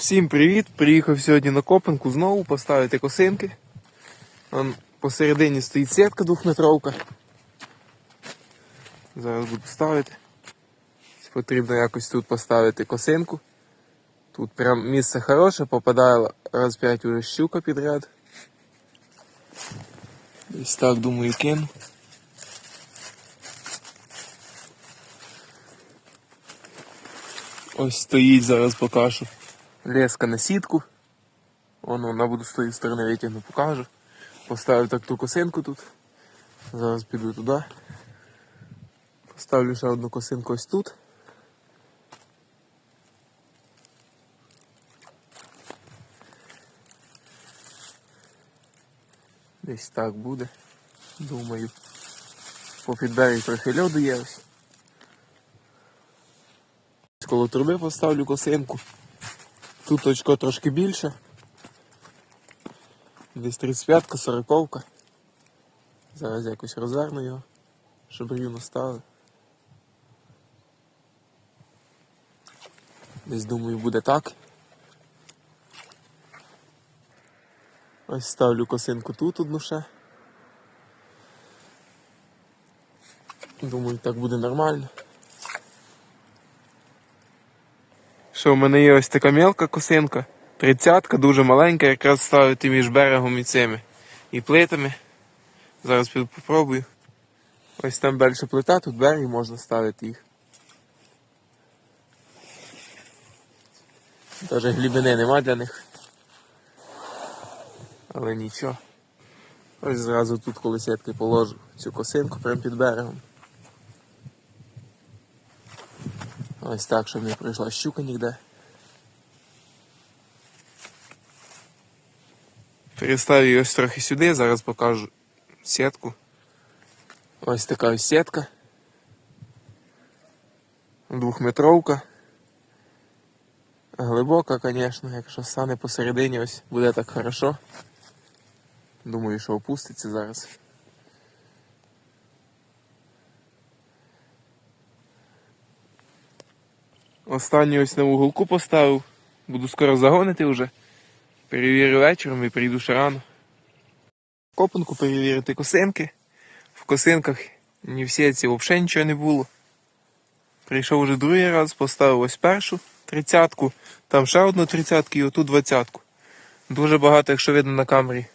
Всім привіт! Приїхав сьогодні на копанку знову поставити косинки. Вон посередині стоїть сітка двохметровка. Зараз буду ставити. Потрібно якось тут поставити косинку. Тут прям місце хороше, попадає раз п'ять уже щука підряд. Десь так думаю кину. Ось стоїть, зараз покажу. Леска на сітку. Вон вона буду з тої сторони витягну, покажу. Поставив так ту косинку тут. Зараз піду туди. Поставлю ще одну косинку ось тут. Десь так буде. Думаю. По підбері трохи льоду є ось. Коло труби поставлю косинку. Тут очко трошки більше. Десь 35-ка, 40-ка. Зараз якось розверну його, щоб рівно стали. Десь думаю буде так. Ось ставлю косинку тут одну ще. Думаю, так буде нормально. Що в мене є ось така мелка косинка, тридцятка, дуже маленька, якраз ставити між берегом і цими і плитами. Зараз попробую. Ось там далі плита, тут берег можна ставити їх. Даже глибини нема для них. Але нічого. Ось зразу тут коли положу цю косинку прямо під берегом. Ось так, щоб не прийшла щука ніде. Переставлю її ось трохи сюди, зараз покажу сітку. Ось така ось сітка. Двохметровка. Глибока, звісно, якщо стане посередині, ось буде так хорошо. Думаю, що опуститься зараз. Останню ось на уголку поставив. Буду скоро загонити вже. Перевірю вечором і прийду ще рано. Копанку перевірити косинки. В косинках ні в сітці взагалі нічого не було. Прийшов вже другий раз, поставив ось першу тридцятку, там ще одну тридцятку і оту двадцятку. Дуже багато, якщо видно на камері,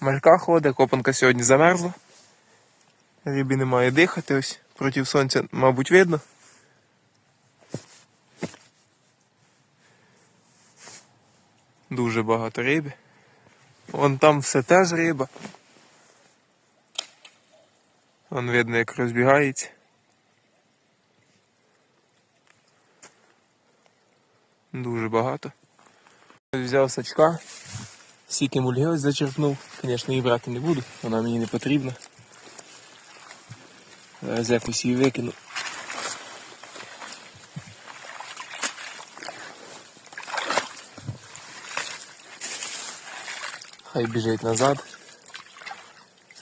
малька ходить, копанка сьогодні замерзла. Рибі немає дихати, ось проти сонця, мабуть, видно. Дуже багато риби. Вон там все теж риба. Вон видно, як розбігається. Дуже багато. Взяв сачка, стільки мульги ось зачерпнув. Звісно, її брати не буду, вона мені не потрібна. Зараз якось її викину. Хай біжить назад.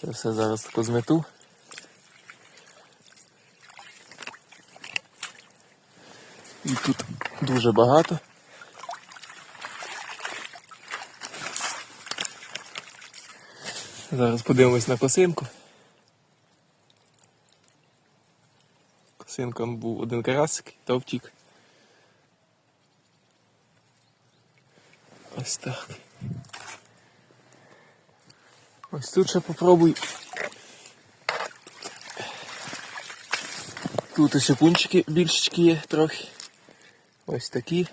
Це все зараз тако змету. І тут дуже багато. Зараз подивимось на косинку. Косинка був один карасик та втік. Ось так. Ось тут ще попробуй. Тут ще кунчики більшечки є трохи. Ось такі.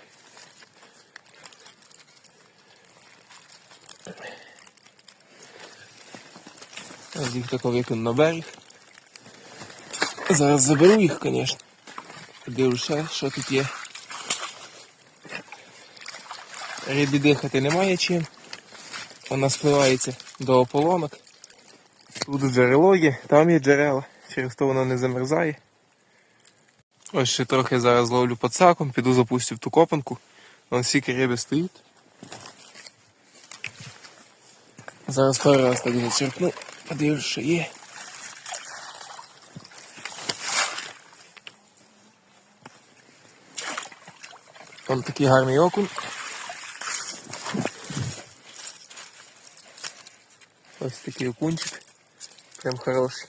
Ось їх тако викину на берег. Зараз заберу їх, звісно. Подивлюсь ще, що тут є. Рибі дихати немає чим. Вона спливається до ополонок. Тут джерело є, там є джерела, через то воно не замерзає. Ось ще трохи зараз ловлю пацаком, піду запустю в ту копанку. Вон стільки риби стоїть. Зараз пару раз так зачерпну, подивлюсь, що є. Вон такий гарний окунь. Ось такий окунчик. Прям хороший.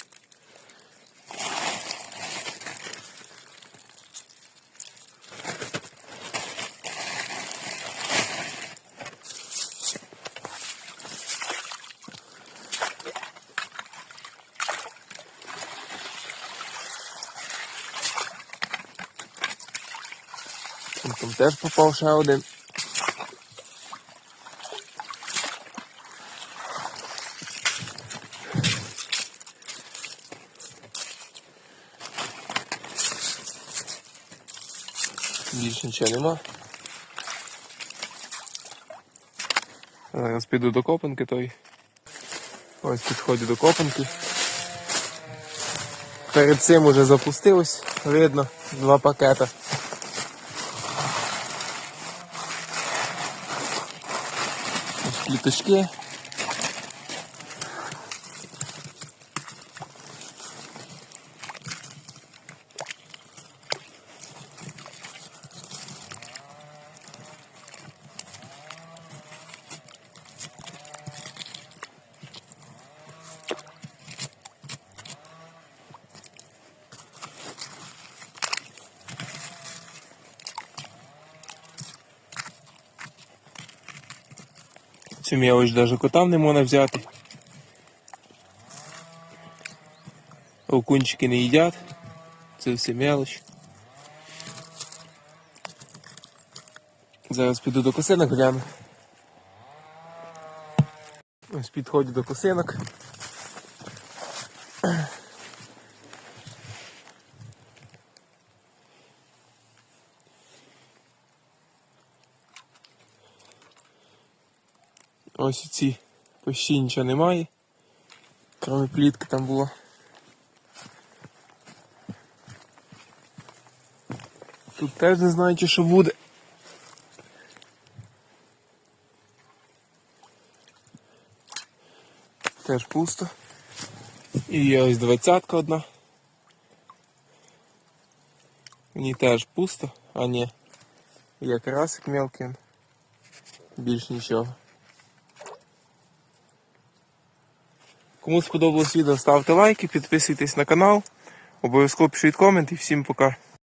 Там, теж попав ще. Більше нічого нема. Зараз піду до копанки той. Ось підходжу до копанки. Перед цим уже запустилось, видно, два пакета. Ось кліточки. Цю ось даже котам не можна взяти. Окунчики не їдять. Це все мелочь. Зараз піду до косинок гляну. Ось підходжу до косинок. Ось ці почти нічого немає. Кроме плітки там було. Тут теж не знаю, що буде. Теж пусто. І ось двадцятка одна. Ній теж пусто, а ні. Є карасик мелкий. Більш нічого. Кому сподобалось відео, ставте лайки, підписуйтесь на канал. Обов'язково пишіть комент і всім пока.